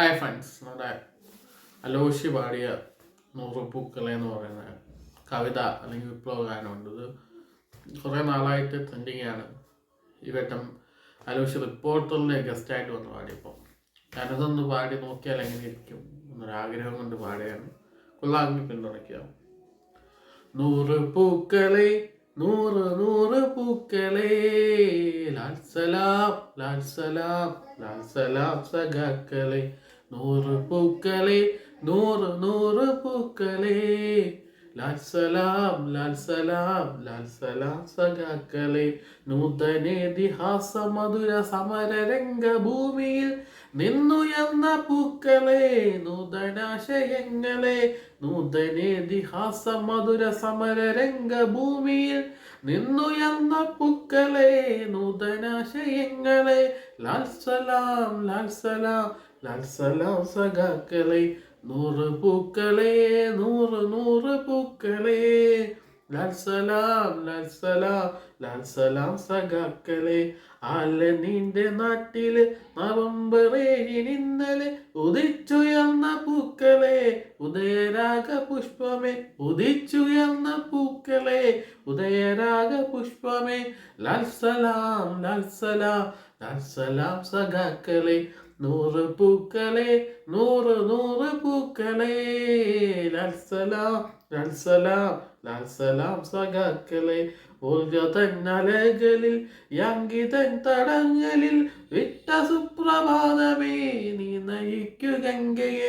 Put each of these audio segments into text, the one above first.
Hi friends നമ്മുടെ അലോഷി പാടിയ നൂറ് എന്ന് പറയുന്ന കവിത അല്ലെങ്കിൽ വിപ്ലവ ഗാനമുണ്ട് ഇത് കുറേ നാളായിട്ട് ട്രെൻഡിങ് ആണ്. ഈ വട്ടം അലോഷി റിപ്പോർട്ടറിലെ ഗസ്റ്റായിട്ട് വന്ന് പാടിയപ്പോൾ ഞാനതൊന്ന് പാടി നോക്കിയാൽ എങ്ങനെ ഇരിക്കും എന്നൊരാഗ്രഹം കൊണ്ട് പാടുകയാണ് കൊള്ളാമെങ്കിൽ പിന്തുണയ്ക്കുക നൂറ് പൂക്കളെ നൂറ് നൂറ് പൂക്കളെ ലാൽ സലാം ലാൽ സലാം ലാൽ സലാം സഖാക്കളെ. നൂറ് പൂക്കളെ നൂറ് നൂറ് പൂക്കളെ. ലാൽ സലാം ലാൽ സലാം ലാൽ സലാം സഖാക്കളെ. നൂതനേതിഹാസ മധുര സമര രംഗഭൂമിയിൽ നിന്നുയർന്ന പൂക്കളെ നൂതനാശയങ്ങളെ. നൂതനേതിഹാസ മധുര സമര രംഗഭൂമിയിൽ നിന്നുയർന്ന പൂക്കളെ നൂതനാശയങ്ങളെ. ലാൽ സലാം ലാൽ സലാം ലാൽ സലാം സഖാക്കളെ. നൂറ് പൂക്കളെ നൂറ് നൂറ് പൂക്കളെ. ലാൽ സലാം ലാൽ സലാം ലാൽ സലാം സഖാക്കളെ. ആലനീന്റെ നാട്ടിൽ നവംബർ ഏഴിനിന്നലെ ഉദിച്ചുയർന്ന പൂക്കളെ. ഉദയരാഗ പുഷ്പമേ ഉദിച്ചുയർന്ന പൂക്കളെ ഉദയരാഗ പുഷ്പമേ. ലാൽ സലാം ലാൽ സലാം ലാൽ സലാം സഖാക്കളെ. നൂറ് പൂക്കളെ നൂറ് നൂറ് പൂക്കളെ. ലാൽ സലാം ലാൽ സഖാക്കളെ. ഊർജതൻ അലകളിൽ യങ്കിതൻ വിട്ട സുപ്രഭാതമേ നീ നയിക്കു ഗംഗയെ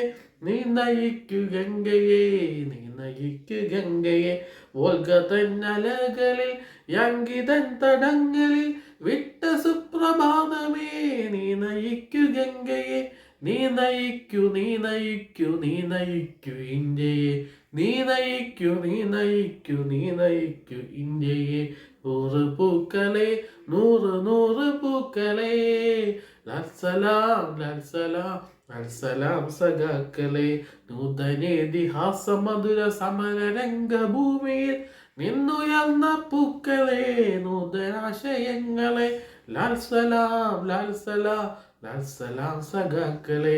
നീ നയിക്കു ഗംഗയെ നീ നയിക്കു ഗംഗയെ. ഓൽക തന്നലകളിൽ യങ്കിതൻ തടങ്ങളിൽ വിട്ട സുപ്രഭാതമേ നീ നയിക്കു ഗംഗയെ. നീ നയിക്കു നീ നയിക്കു നീ നയിക്കു ഇന്ത്യയെ. നീ നയിക്കു നീ നയിക്കു നീ നയിക്കു ഇന്ത്യയെ. നൂറ് പൂക്കളെ നൂറ് നൂറ് പൂക്കളെ. ലാൽസലാം ലാൽസലാം ലാൽസലാം സഖാക്കളെ നൂതനേതിഹാസ മധുര സമര രംഗഭൂമിയിൽ നിന്നുയർന്ന പൂക്കളെ നൂതനാശയങ്ങളെ. ലാൽസലാം സലാം ലാൽ സലാം ലാൽ സലാം സഖാക്കളെ